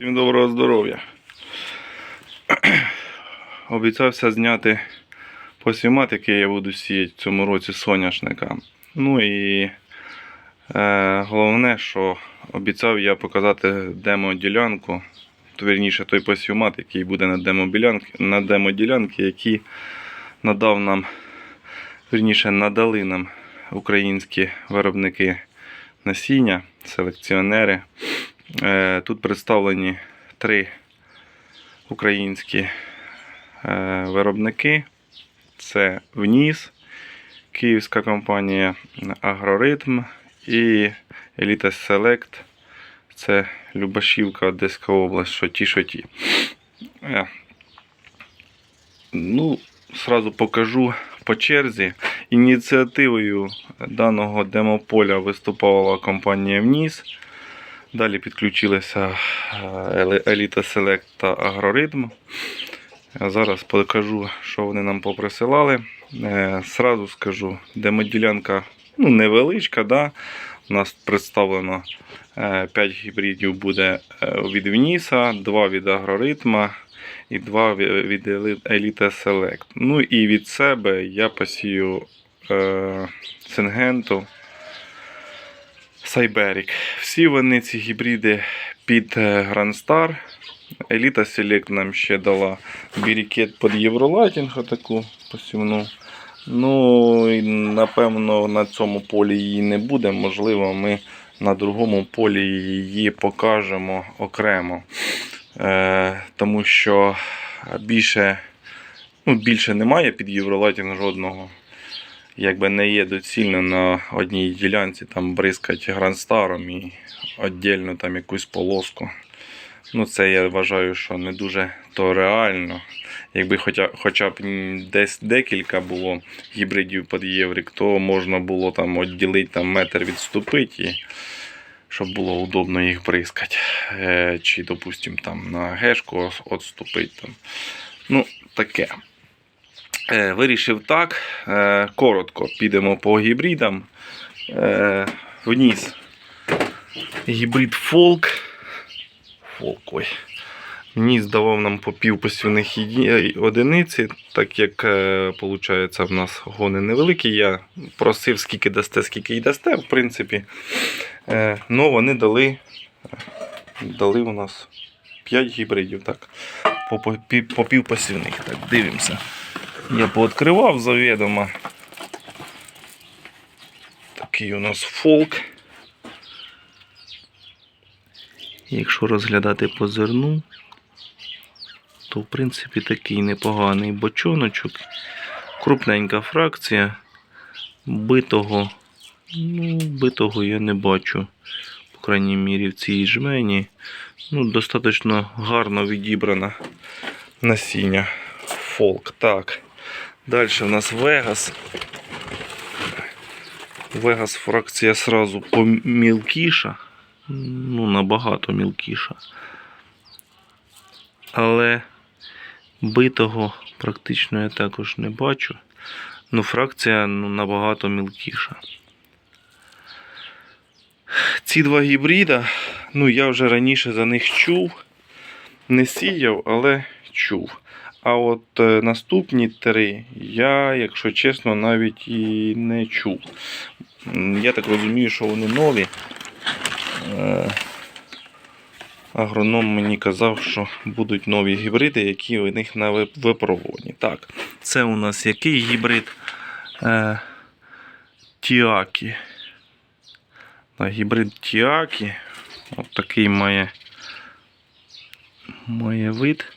Всім доброго здоров'я. Обіцявся зняти посімат, який я буду сіяти в цьому році соняшника. Ну і е, головне, що обіцяв я показати демо-ділянку, вірніше той посівмат, який буде на демо-ділянці, на демо-ділянці, який надав нам, вірніше, надали нам українські виробники насіння, селекціонери. Е, Тут представлені три українські е, виробники. Це ВНІС, київська компанія Агроритм і Еліта Селект. Це Любашівка, Одеська область, що ті, що ті. Е, Ну, сразу покажу по черзі. Ініціативою даного демополя виступала компанія ВНІС. Далі підключилися е, Еліта Селект та Агроритм. Зараз покажу, що вони нам поприсилали. Е, Сразу скажу, демоділянка ну, невеличка. Да? У нас представлено 5 гібридів буде е, від Вніса, 2 від Агроритма і 2 від Еліта Селект. Ну і від себе я посію е, Сингенту. Сайберік. Всі вони ці гібриди під е, Еліта Select нам ще дала бірікет під Євролатінг таку посівну. Ну, і, напевно, на цьому полі її не буде. Можливо, ми на другому полі її покажемо окремо. Е, тому що більше, ну, більше немає під Євролатінг жодного якби не є доцільно на одній ділянці там бризкати грандстаром і віддільно там якусь полоску. Ну, це я вважаю, що не дуже то реально. Якби хоча, хоча б десь декілька було гібридів під єврик, то можна було там відділити там метр відступити, і, щоб було удобно їх бризкати. Е, чи, допустим, там на гешку відступити. Ну, таке. Е, Вирішив так. Е, Коротко підемо по гібридам. Е, Вніс гібрид фолк. Фолк, ой. Вніс давав нам по пів посівних одиниці, так як виходить, в нас гони невеликі. Я просив, скільки дасте, скільки й дасте, в принципі. Ну, вони дали, дали у нас 5 гібридів. так. По, по, по пів. Так, дивимося. Я пооткривав завідомо. Такий у нас фолк. Якщо розглядати по зерну, то в принципі такий непоганий бочоночок. Крупненька фракція. Битого, ну, битого я не бачу. По крайній мірі в цій жмені. Ну, достатньо гарно відібрана насіння. Фолк. Так. Далі в нас Вегас. Вегас фракція сразу помілкіша. Ну, набагато мілкіша. Але битого практично я також не бачу. Ну, фракція ну, набагато мілкіша. Ці два гібрида, ну я вже раніше за них чув. Не сіяв, але чув. А от е, наступні три я, якщо чесно, навіть і не чув. Я так розумію, що вони нові. Е, Агроном мені казав, що будуть нові гібриди, які у них на вип- випробуванні. Так, це у нас який гібрид? Е, Тіакі. Так, гібрид Тіакі. От такий має, має вид.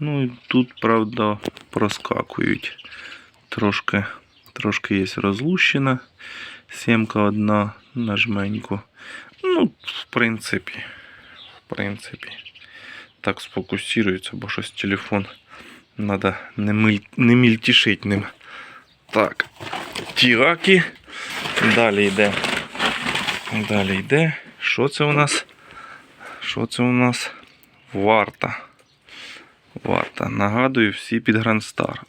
Ну і тут, правда, проскакують. Трошки, трошки є розлущена. Сімка одна на жменьку. Ну, в принципі, в принципі. Так сфокусується, бо щось телефон треба не, миль, не мільтішить ним. Так, тіраки. Далі йде. Далі йде. Що це у нас? Що це у нас? Варта. Варта. Нагадую, всі під Грандстар.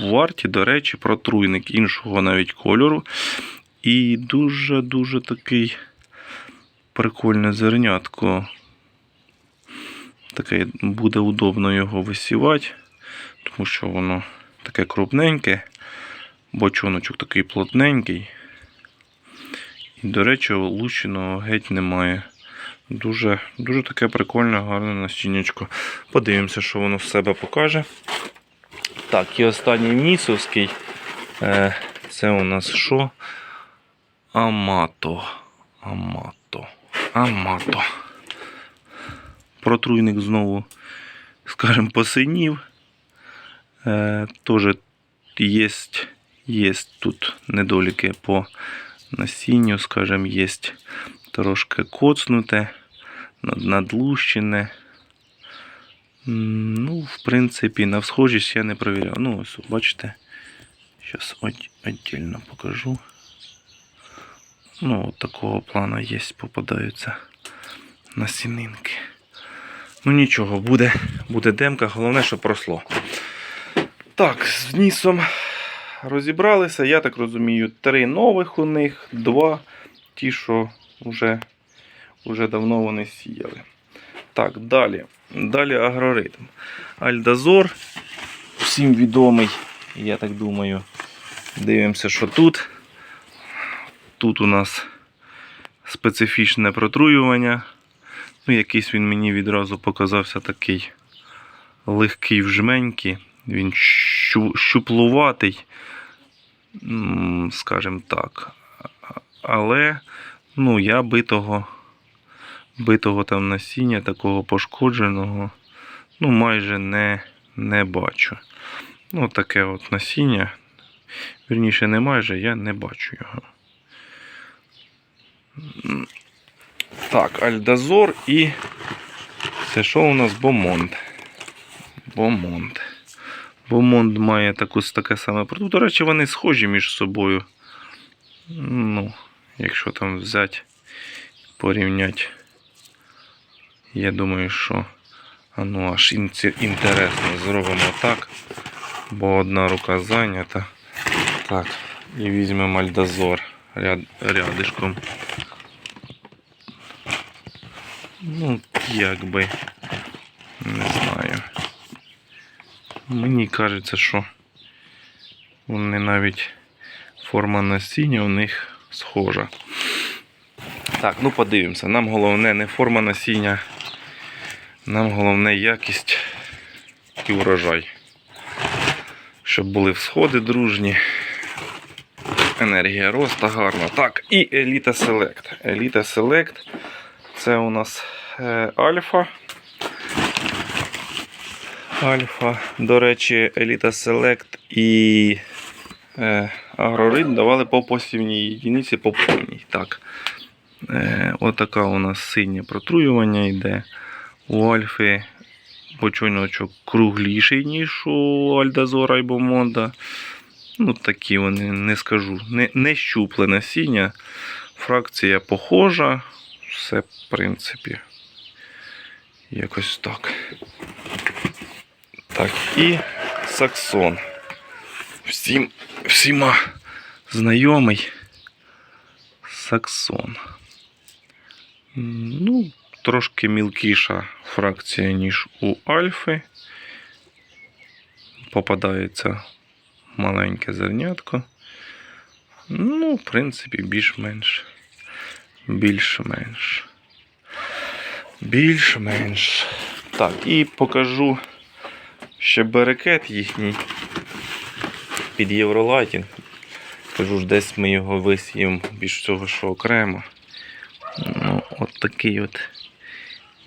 В варті, до речі, протруйник іншого навіть кольору. І дуже-дуже такий прикольне зернятко. Таке буде удобно його висівати, тому що воно таке крупненьке, бочоночок такий плотненький. І, до речі, лущеного геть немає. Дуже, дуже таке прикольне, гарне насіннячко. Подивимося, що воно з себе покаже. Так, і останній нісовський. Е, це у нас що? Амато. Амато. Амато. Протруйник знову, скажімо, посинів. Е, Теж є, є тут недоліки по насінню, скажімо, є трошки коцнуте, надлущене. Ну, в принципі, на всхожість я не перевіряв. Ну, ось, бачите. Зараз віддільно покажу. Ну, от такого плану є, попадаються насінинки. Ну нічого, буде, буде демка, головне, щоб росло. Так, з нісом розібралися. Я так розумію, три нових у них, два ті, що вже, вже давно вони сіяли. Так, далі. Далі агроритм. Альдазор. Всім відомий, я так думаю. Дивимося, що тут. Тут у нас специфічне протруювання. Ну, якийсь він мені відразу показався такий легкий вжменький. Він щуплуватий, скажімо так. Але ну, я битого, битого там насіння, такого пошкодженого, ну, майже не, не бачу. Ну, таке от насіння. Вірніше, не майже, я не бачу його. Так, Альдазор і. Це що у нас Бомонд? Бомонд. Бомонд має таку, таке саме продукт. До речі, вони схожі між собою. Ну, якщо там взяти, порівняти. Я думаю, що. Ну аж інтересно зробимо так. Бо одна рука зайнята. Так, і візьмемо Альдазор ряд, рядишком. Ну, якби. Не знаю. Мені кажеться, що вони навіть форма насіння у них схожа. Так, ну подивимося. Нам головне не форма насіння, нам головне якість і урожай. Щоб були всходи дружні. Енергія роста гарна. Так, і Еліта Селект. Еліта Селект це у нас е, альфа. Альфа. До речі, Еліта Селект і е, Агрорит давали по посівній єдиниці по повній. Так. Е, отака у нас синє протруювання йде. У Альфи бочоночок кругліший, ніж у Альдазора і Бомонда. Ну, такі вони, не скажу. Не, не щупле насіння. Фракція похожа. Все, в принципі, якось так. Так, і Саксон. Всім, всіма знайомий Саксон. Ну, трошки мілкіша фракція, ніж у Альфи. Попадається маленьке зернятко. Ну, в принципі, більш-менш. Більш-менш. Більш-менш. Так, і покажу ще берекет їхній під Євролайтінг. Кажу ж, десь ми його висіємо більш цього, що окремо. Ну, от такий от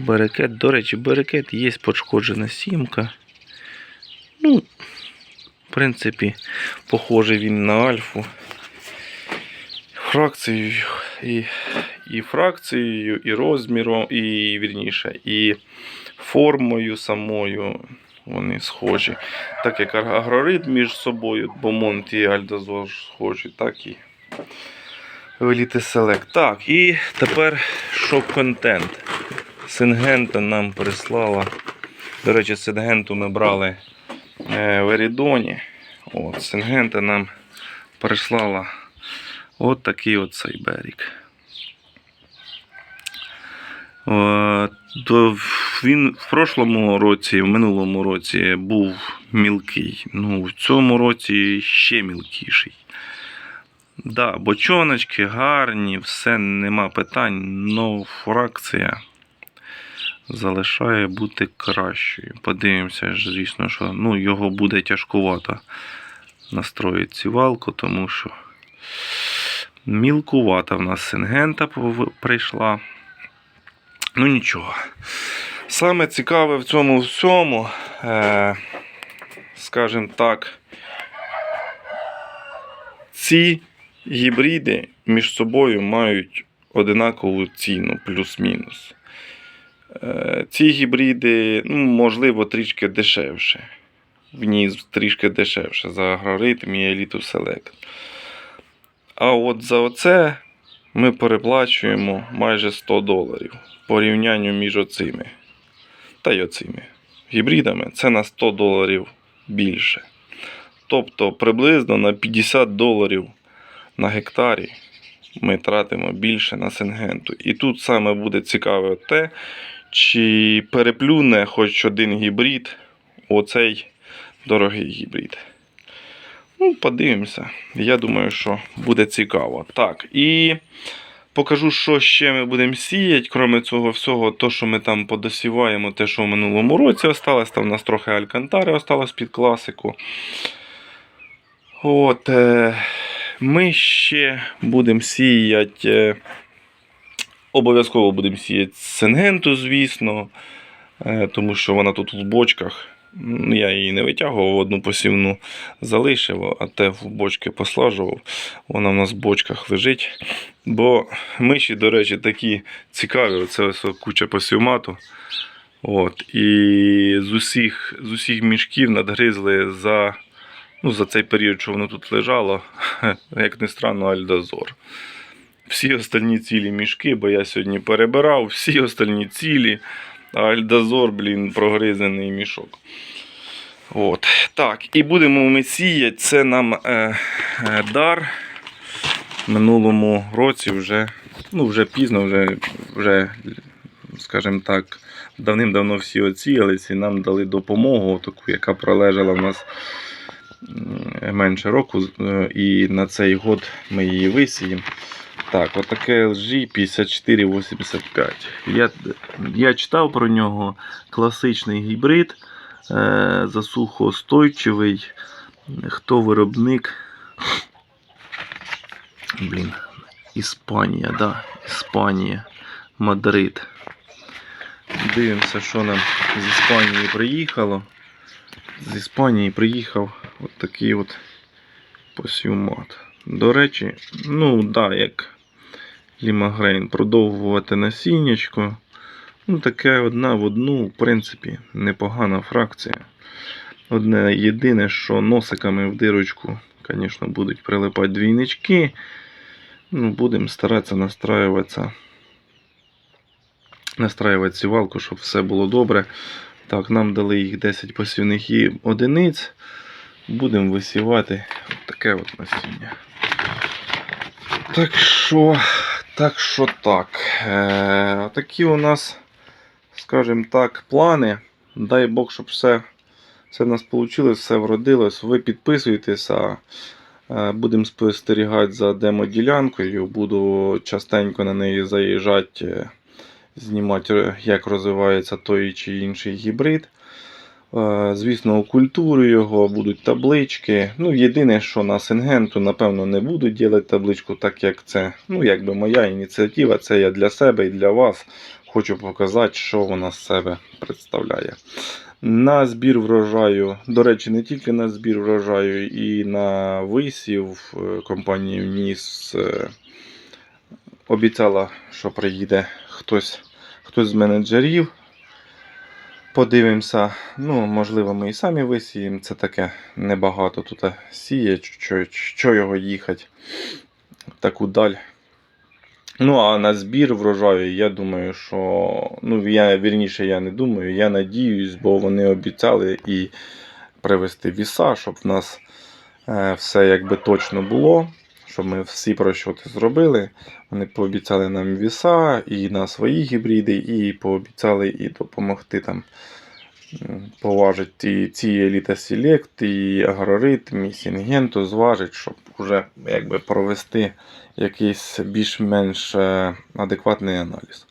берекет. До речі, берекет є пошкоджена сімка. Ну, в принципі, похожий він на альфу. Фракцією і, і фракцією, і розміром, і вірніше, і формою самою вони схожі. Так як агрорит між собою, Бомонт і Альдозор схожі, так і Еліти Селект. Так, і тепер шок-контент. Сингента нам прислала. До речі, Сингенту ми брали е, в Ерідоні. От, Сингента нам прислала от такий от сайберік. Е, то він в прошлому році, в минулому році був мілкий. Ну, в цьому році ще мілкіший. Да, бочоночки гарні, все нема питань, но фракція залишає бути кращою. Подивимося, звісно, що ну, його буде тяжкувато настроїти сівалку, тому що мілкувата в нас сингента прийшла. Ну нічого. Саме цікаве в цьому всьому, е, скажімо так, ці гібриди між собою мають одинакову ціну, плюс-мінус. Е, ці гібриди, ну, можливо, трішки дешевше. Вниз трішки дешевше за агроритм і Elite Select. А от за оце ми переплачуємо майже 100 доларів порівнянню між оцими та й оцими гібридами. Це на 100 доларів більше. Тобто приблизно на 50 доларів на гектарі ми тратимо більше на сингенту. І тут саме буде цікаве те, чи переплюне хоч один гібрид оцей дорогий гібрид. Ну, подивимося. Я думаю, що буде цікаво. Так, і покажу, що ще ми будемо сіяти. Крім цього всього, то, що ми там подосіваємо, те, що в минулому році осталось, там у нас трохи алькантари осталось під класику. От, е, ми ще будемо сіяти. Обов'язково будемо сіяти сингенту, звісно, е, тому що вона тут в бочках. Ну, Я її не витягував, одну посівну залишив, а те в бочки послажував. Вона в нас в бочках лежить. Бо миші, до речі, такі цікаві. Ось куча посівмату. От. І з усіх, з усіх мішків надгризли за, ну, за цей період, що воно тут лежало, як не странно, альдозор. Всі остальні цілі мішки, бо я сьогодні перебирав, всі остальні цілі. А Альдозор, блін, прогризений мішок. От. Так, і будемо ми сіяти. Це нам е, е, дар. Минулому році вже, ну вже пізно, вже, вже скажімо так, давним-давно всі оціялись і нам дали допомогу, таку, яка пролежала в нас менше року. е, І на цей год ми її висіємо. Так, отаке LG 5485. Я, я читав про нього класичний гібрид, е, засухоустойчивий. Хто виробник? Блін, Іспанія, да, Іспанія, Мадрид. Дивимося, що нам з Іспанії приїхало. З Іспанії приїхав от такий от посівмат. До речі, ну да, як лімагрейн, продовжувати насіннячко. Ну, таке одна в одну, в принципі, непогана фракція. Одне єдине, що носиками в дирочку, звісно, будуть прилипати двійнички. Ну, будемо старатися настраюватися. Настраювати сівалку, щоб все було добре. Так, нам дали їх 10 посівних і одиниць. Будемо висівати таке от насіння. Так що, так що так. Е, такі у нас, скажімо так, плани. Дай Бог, щоб все, все в нас вийшло, все вродилось. Ви підписуйтесь, а е, будемо спостерігати за демоділянкою. Буду частенько на неї заїжджати, е, знімати, як розвивається той чи інший гібрид. Е, Звісно, у культуру його будуть таблички. Ну, єдине, що на Сингенту, напевно, не будуть робити табличку, так як це, ну, якби моя ініціатива, це я для себе і для вас хочу показати, що вона з себе представляє. На збір врожаю, до речі, не тільки на збір врожаю, і на висів е, компанія Ніс е, обіцяла, що приїде хтось, хтось з менеджерів. Подивимося, ну, можливо, ми і самі висіємо. Це таке небагато тут сіє, що, що його їхати в таку даль. Ну, а на збір врожаю, я думаю, що. Ну, я вірніше, я не думаю, я надіюсь, бо вони обіцяли і привезти віса, щоб в нас е, все якби точно було. Щоб ми всі просчоти зробили. Вони пообіцяли нам віса і на свої гібриди, і пообіцяли і допомогти там і ці Еліта Select, і Агроритм, і Сінгенту зважити, щоб вже якби провести якийсь більш-менш е, адекватний аналіз.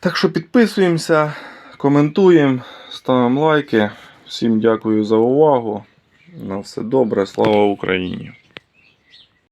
Так що підписуємося, коментуємо, ставимо лайки. Всім дякую за увагу. На все добре, слава Україні!